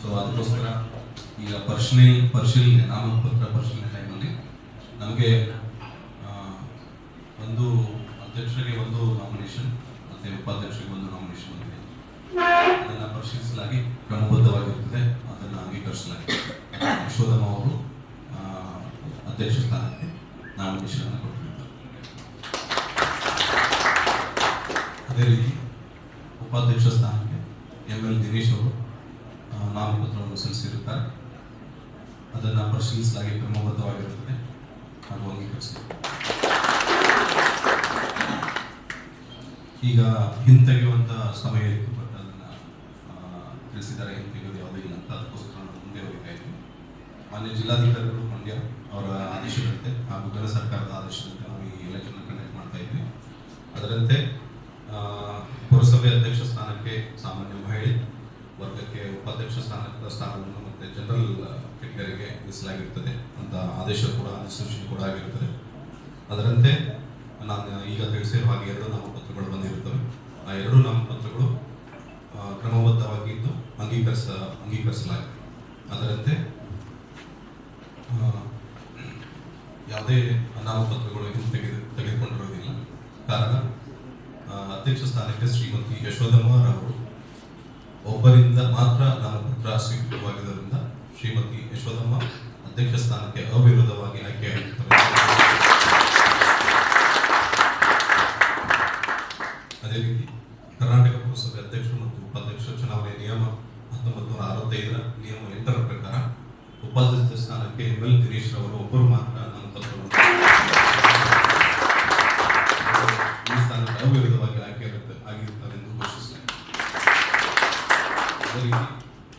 So ಅದಕ್ಕೋಸ್ಕರ ಈಗ ಪರಿಶೀಲನೆ ಪರಿಶೀಲನೆ, ನಾಮಪತ್ರ ಪರಿಶೀಲನೆ ಟೈಮಲ್ಲಿ ನಮಗೆ ಒಂದು ಅಧ್ಯಕ್ಷರಿಗೆ ಒಂದು ನಾಮಿನೇಷನ್ ಮತ್ತು ಉಪಾಧ್ಯಕ್ಷರಿಗೆ ಒಂದು ನಾಮಿನೇಷನ್ ಇದೆ ಅದನ್ನು ಪರಿಶೀಲಿಸಲಾಗಿ ಕ್ರಮಬದ್ಧವಾಗಿರುತ್ತದೆ ಅದನ್ನು ಅಂಗೀಕರಿಸಲಾಗಿದೆ. ಯಶೋಧಮ್ಮ ಅವರು ಅಧ್ಯಕ್ಷ ಸ್ಥಾನಕ್ಕೆ ನಾಮಿನೇಷನ್ ಕೊಟ್ಟಿದ್ದಾರೆ. ಅದೇ ರೀತಿ ಉಪಾಧ್ಯಕ್ಷ ಸ್ಥಾನ ಎಂ ಎಲ್ ದಿನೇಶ್ ಅವರು ನಾಮಪತ್ರವನ್ನು ಸಲ್ಲಿಸಿರುತ್ತಾರೆ. ಅದನ್ನು ಪರಿಶೀಲಿಸಲಾಗಿ ಕ್ರಮಬದ್ಧವಾಗಿರುತ್ತದೆ. ಹಾಗೂ ಅಂಗೀಕರಿಸಿದೆ ಈಗ ಹಿಂತೆಗೆಯುವಂಥ ಸಮಯ ಇತ್ತು ಬಟ್ ಅದನ್ನು ತಿಳಿಸಿದ್ದಾರೆ. ಹಿಂತೆಗೆಯೋದು ಯಾವುದೂ ಇಲ್ಲ ಅಂತ ಅದಕ್ಕೋಸ್ಕರ ನಾವು ಮುಂದೆ ಇದ್ವಿ. ಮಾನ್ಯ ಜಿಲ್ಲಾಧಿಕಾರಿಗಳು, ಮಂಡ್ಯ ಅವರ ಆದೇಶದಂತೆ ಹಾಗೂ ಕೇಂದ್ರ ಸರ್ಕಾರದ ಆದೇಶದಂತೆ ನಾವು ಈ ಎಲೆಕ್ಷನ್ ಕಂಡಕ್ಟ್ ಮಾಡ್ತಾ ಇದ್ವಿ. ಅದರಂತೆ ಪುರಸಭೆ ಅಧ್ಯಕ್ಷ ಸ್ಥಾನಕ್ಕೆ ಸಾಮಾನ್ಯ ವರ್ಗಕ್ಕೆ ಉಪಾಧ್ಯಕ್ಷ ಸ್ಥಾನದ ಸ್ಥಾನವನ್ನು ಮತ್ತು ಜನರಲ್ ಕೆಟಗರಿಗೆ ಮೀಸಲಾಗಿರ್ತದೆ ಅಂತ ಆದೇಶ ಕೂಡ, ಅನುಸೂಚನೆ ಕೂಡ ಆಗಿರುತ್ತದೆ ಅದರಂತೆ ನಾನು ಈಗ ತಿಳಿಸಿರುವ ಹಾಗೆ ಎರಡು ನಾಮಪತ್ರಗಳು ಬಂದಿರುತ್ತವೆ. ಆ ಎರಡು ನಾಮಪತ್ರಗಳು ಕ್ರಮಬದ್ಧವಾಗಿದ್ದು ಅಂಗೀಕರಿಸ, ಅಂಗೀಕರಿಸಲಾಗಿದೆ. ಅದರಂತೆ ಯಾವುದೇ ನಾಮಪತ್ರಗಳು ಇನ್ನೂ ತೆಗೆದು ತೆಗೆದುಕೊಂಡಿರೋದಿಲ್ಲ ಕಾರಣ ಅಧ್ಯಕ್ಷ ಸ್ಥಾನಕ್ಕೆ ಶ್ರೀಮತಿ ಯಶೋಧಮ್ಮರವರು ಒಬ್ಬರಿಂದ ಮಾತ್ರ ನಾಮಪತ್ರ ಸ್ವೀಕೃತವಾಗಿದ್ದರಿಂದ ಶ್ರೀಮತಿ ಯಶೋಧಮ್ಮ ಅಧ್ಯಕ್ಷ ಸ್ಥಾನಕ್ಕೆ ಅವಿರೋಧವಾಗಿ ಆಯ್ಕೆಯಾಗಿರುತ್ತಾರೆ ಅದೇ ರೀತಿ ಕರ್ನಾಟಕ ಪುರಸಭೆ ಅಧ್ಯಕ್ಷರು ಮತ್ತು ಉಪಾಧ್ಯಕ್ಷ ಚುನಾವಣೆ ನಿಯಮ ಹತ್ತೊಂಬತ್ತು ನೂರ ಅರವತ್ತೈದರ ನಿಯಮ ಎಂಟರ ಪ್ರಕಾರ ಉಪಾಧ್ಯಕ್ಷ ಸ್ಥಾನಕ್ಕೆ ಎಂ ಎಲ್ ಗಿರೀಶ್ ರವರು ಒಬ್ಬರು ಮಾತ್ರ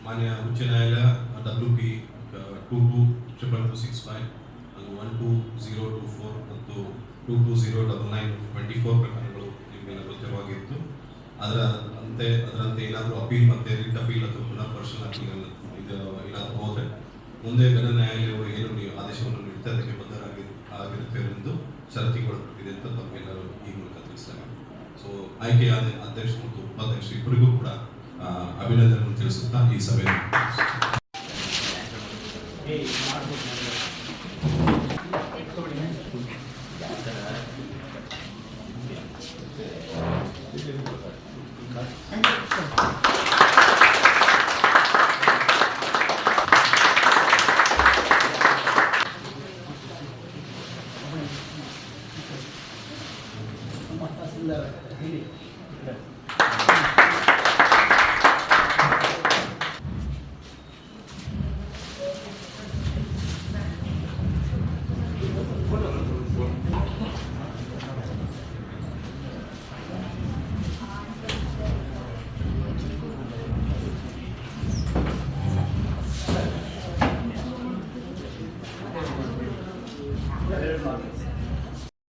ಮಾನ್ಯ ಉಚ್ಚ ನ್ಯಾಯಾಲಯ W P two two triple two six five one two zero two four ಮತ್ತು two two zero double nine twenty four ಪ್ರಕರಣಗಳು ನಿಮಗೆಲ್ಲ ಗೊತ್ತಿರವಾಗಿತ್ತು ಅದರ ಅಂತೆ ಅದರಂತೆ ಏನಾದರೂ ಅಪೀಲ್ ಮತ್ತು ರಿಟ್ ಅಪೀಲ್ ಅಥವಾ ಪುನರ್ ಪರಿಶೀಲನಾ ಅಪೀಲ್ ಇದು ಏನಾದರೂ ಹೋದರೆ ಮುಂದೆ ನ್ಯಾಯಾಲಯಗಳು ಏನು ನೀವು ಆದೇಶವನ್ನು ನೀಡುತ್ತೆ ಅದಕ್ಕೆ ಬದ್ಧರಾಗಿ ಆಗಿರುತ್ತೆ ಎಂದು ಷರತ್ತಿಗೊಳಪಟ್ಟಿದೆ ಅಂತ ತಮಗೆಲ್ಲರೂ ಈ ಮೂಲಕ ತಿಳಿಸಲಾಗಿದೆ ಸೊ ಆಯ್ಕೆಯಾದ ಅಧ್ಯಕ್ಷ ಮತ್ತು ಉಪಾಧ್ಯಕ್ಷ ಇಬ್ಬರಿಗೂ ಕೂಡ ಅಭಿನಂದನೆಗಳು ತಿಳಿಸುತ್ತಾ ಈ ಸಭೆ ಇಲ್ಲ ಹೇಳಿ